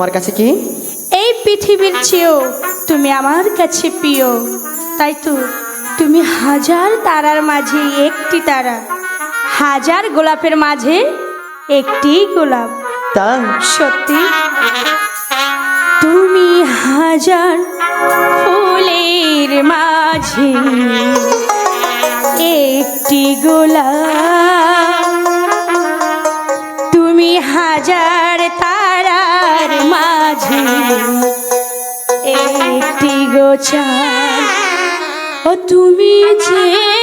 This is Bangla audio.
তোমার কাছে কি? এই পৃথিবীর চেয়েও তুমি আমার কাছে প্রিয়। তাই তো তুমি হাজার তারার মাঝে একটি তারা। হাজার গোলাপের মাঝে একটি গোলাপ। তা? সত্যি? তুমি হাজার ফুলের মাঝে একটি গোলাপ। তুমি হাজার একটি গোছা। ও তুমি যে